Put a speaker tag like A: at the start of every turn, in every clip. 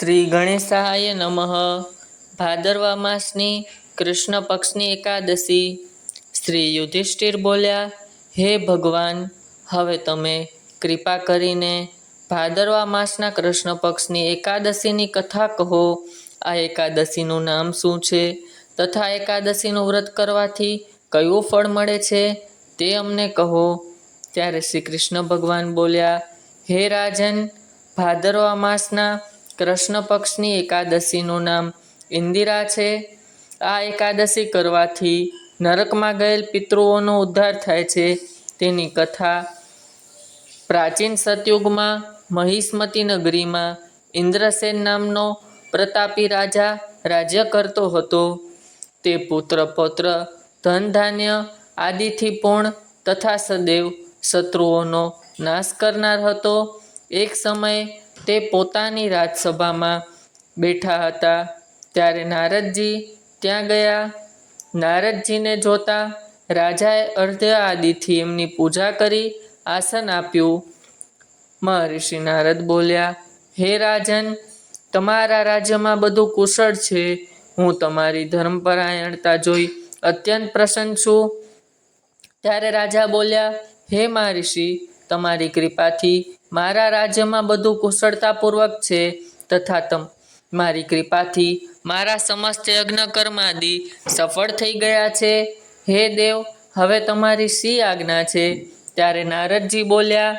A: શ્રી ગણેશાય નમઃ. ભાદરવા માસની કૃષ્ણ પક્ષની એકાદશી. શ્રી યુધિષ્ઠિર બોલ્યા, હે ભગવાન, હવે તમે કૃપા કરીને ભાદરવા માસના કૃષ્ણ પક્ષની એકાદશીની કથા કહો. આ એકાદશીનું નામ શું છે? તથા એકાદશીનું વ્રત કરવાથી કયું ફળ મળે છે? તે અમને કહો. ત્યારે શ્રી કૃષ્ણ ભગવાન બોલ્યા, હે રાજન ભાદરવા માસના કૃષ્ણ પક્ષની એકાદશીનું નામ ઇન્દિરા છે. આ એકાદશી કરવાથી નરકમાં ગયેલ પિતૃઓનો ઉદ્ધાર થાય છે. તેની કથા પ્રાચીન સતયુગમાં મહિષ્મતી નગરીમાં ઇન્દ્રસેન નામનો પ્રતાપી રાજા રાજ્ય કરતો હતો. તે પુત્ર પૌત્ર, ધન ધાન્ય આદિથી પૂર્ણ તથા સદૈવ શત્રુઓનો નાશ કરનાર હતો. એક સમયે તે પોતાની રાજસભામાં બેઠા હતા. ત્યારે નારદજી ત્યાં ગયા. નારદજીને જોતા રાજાએ અર્ધ્ય આદિથી એમની પૂજા કરી આસન આપ્યું. મહર્ષિ નારદ બોલ્યા, હે રાજન, તમારા રાજ્યમાં બધું કુશળ છે. હું તમારી ધર્મપરાયણતા જોઈ અત્યંત પ્રસન્ન છું. ત્યારે રાજા બોલ્યા, હે મહર્ષિ, તમારી કૃપાથી મારા રાજ્યમાં બધું કુશળતાપૂર્વક છે તથા તમ મારી કૃપાથી મારા સમસ્ત યજ્ઞ કર્માદિ સફળ થઈ ગયા છે. હે દેવ, હવે તમારી સી આજ્ઞા છે? ત્યારે નારદજી બોલ્યા,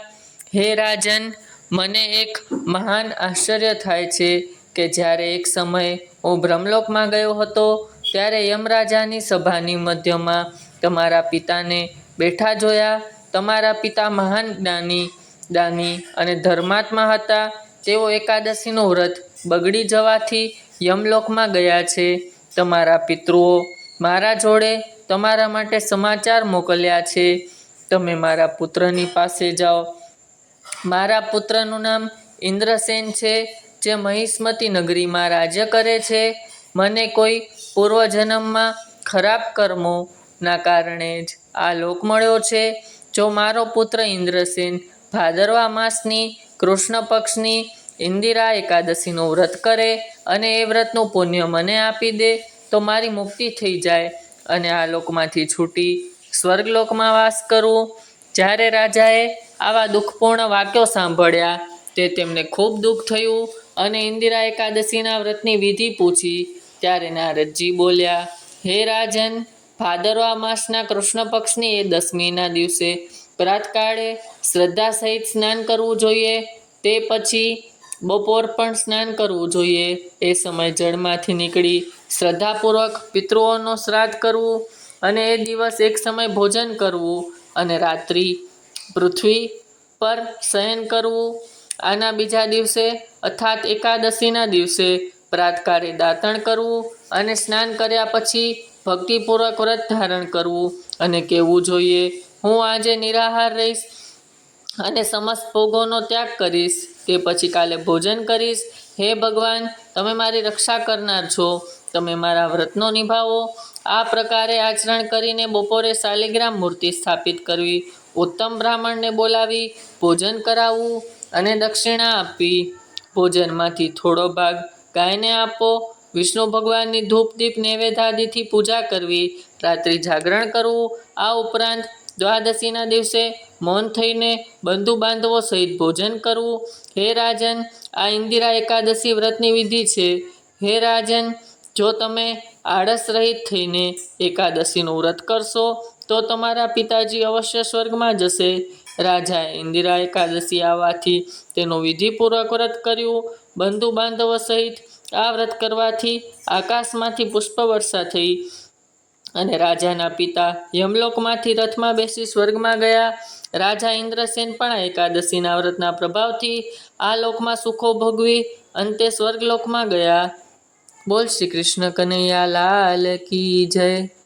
A: હે રાજન, મને એક મહાન આશ્ચર્ય થાય છે કે જ્યારે એક સમયે હું બ્રહ્મલોકમાં ગયો હતો, ત્યારે યમરાજાની સભાની મધ્યમાં તમારા પિતાને બેઠા જોયા. તમારા પિતા મહાન જ્ઞાની દાની અને ધર્માત્મા હતા, તેઓ એકાદશીનું વ્રત બગડી જવાથી યમલોકમાં ગયા છે. તમારા પિતૃઓ મારા જોડે તમારા માટે સમાચાર મોકલ્યા છે. તમે મારા પુત્રની પાસે જાઓ. મારા પુત્રનું નામ ઇન્દ્રસેન છે, જે મહિષ્મતી નગરીમાં રાજ્ય કરે છે. મને કોઈ પૂર્વજન્મમાં ખરાબ કર્મોના કારણે જ આ લોક મળ્યો છે. જો મારો પુત્ર ઇન્દ્રસેન ભાદરવા માસની, કૃષ્ણ પક્ષની, ઇન્દિરા એકાદશીનું વ્રત કરે અને એ વ્રતનું પુણ્ય મને આપી દે તો મારી મુક્તિ થઈ જાય અને આ લોકમાંથી છૂટી સ્વર્ગલોકમાં વાસ કરું. જ્યારે રાજાએ આવા દુઃખપૂર્ણ વાક્યો સાંભળ્યા તે તેમને ખૂબ દુઃખ થયું અને ઇન્દિરા એકાદશીના વ્રતની વિધિ પૂછી. ત્યારે નારદજી બોલ્યા, હે રાજન, ભાદરવા માસના કૃષ્ણ પક્ષની એ દસમીના દિવસે પ્રાતકાળે શ્રદ્ધા સહિત સ્નાન કરવું જોઈએ, તે પછી બપોર પણ સ્નાન કરવું જોઈએ. એ સમય જળમાંથી નીકળી શ્રદ્ધાપૂર્વક પિતૃઓનો શ્રાદ્ધ કરવું અને એ દિવસ એક સમય ભોજન કરવું અને રાત્રિ પૃથ્વી પર શયન કરવું. આના બીજા દિવસે અર્થાત એકાદશીના દિવસે પ્રાતકાળે દાંતણ કરવું અને સ્નાન કર્યા પછી ભક્તિપૂર્વક વ્રત ધારણ કરવું અને કહેવું જોઈએ હું આજે નિરાહાર રહીશ અને સમસ્ત ભોગોનો ત્યાગ કરીશ તે પછી કાલે ભોજન કરીશ. હે ભગવાન, તમે મારી રક્ષા કરનાર છો. તમે મારા વ્રતનો નિભાવો. આ પ્રકારે આચરણ કરીને બપોરે શાલિગ્રામ મૂર્તિ સ્થાપિત કરવી, ઉત્તમ બ્રાહ્મણને બોલાવી, ભોજન કરાવવું અને દક્ષિણા આપવી. ભોજનમાંથી થોડો ભાગ ગાયને આપો. વિષ્ણુ ભગવાનની ધૂપ દીપ નૈવેદ્યાદિથી પૂજા કરવી. રાત્રિ જાગરણ કરવું. આ ઉપરાંત દ્વાદશીના દિવસે મૌન થઈને બંધુ બાંધવો સહિત ભોજન કરવું. હે રાજન, આ ઇન્દિરા એકાદશી વ્રતની વિધિ છે. હે રાજન, જો તમે આળસ રહિત થઈને એકાદશીનું વ્રત કરશો, તો તમારા પિતાજી અવશ્ય સ્વર્ગમાં જશે. રાજાએ ઇન્દિરા એકાદશી આવવાથી તેનું વિધિપૂર્વક વ્રત કર્યું. બંધુ બાંધવો સહિત આ વ્રત કરવાથી આકાશમાંથી પુષ્પવર્ષા થઈ. અને રાજાના પિતા યમલોકમાંથી રથમાં બેસી સ્વર્ગમાં ગયા. રાજા ઇન્દ્રસેન પણ એકાદશીના વ્રતના પ્રભાવથી આ લોકમાં સુખો ભોગવી અંતે સ્વર્ગલોકમાં ગયા. બોલ શ્રી કૃષ્ણ કનૈયા લાલ કી જય.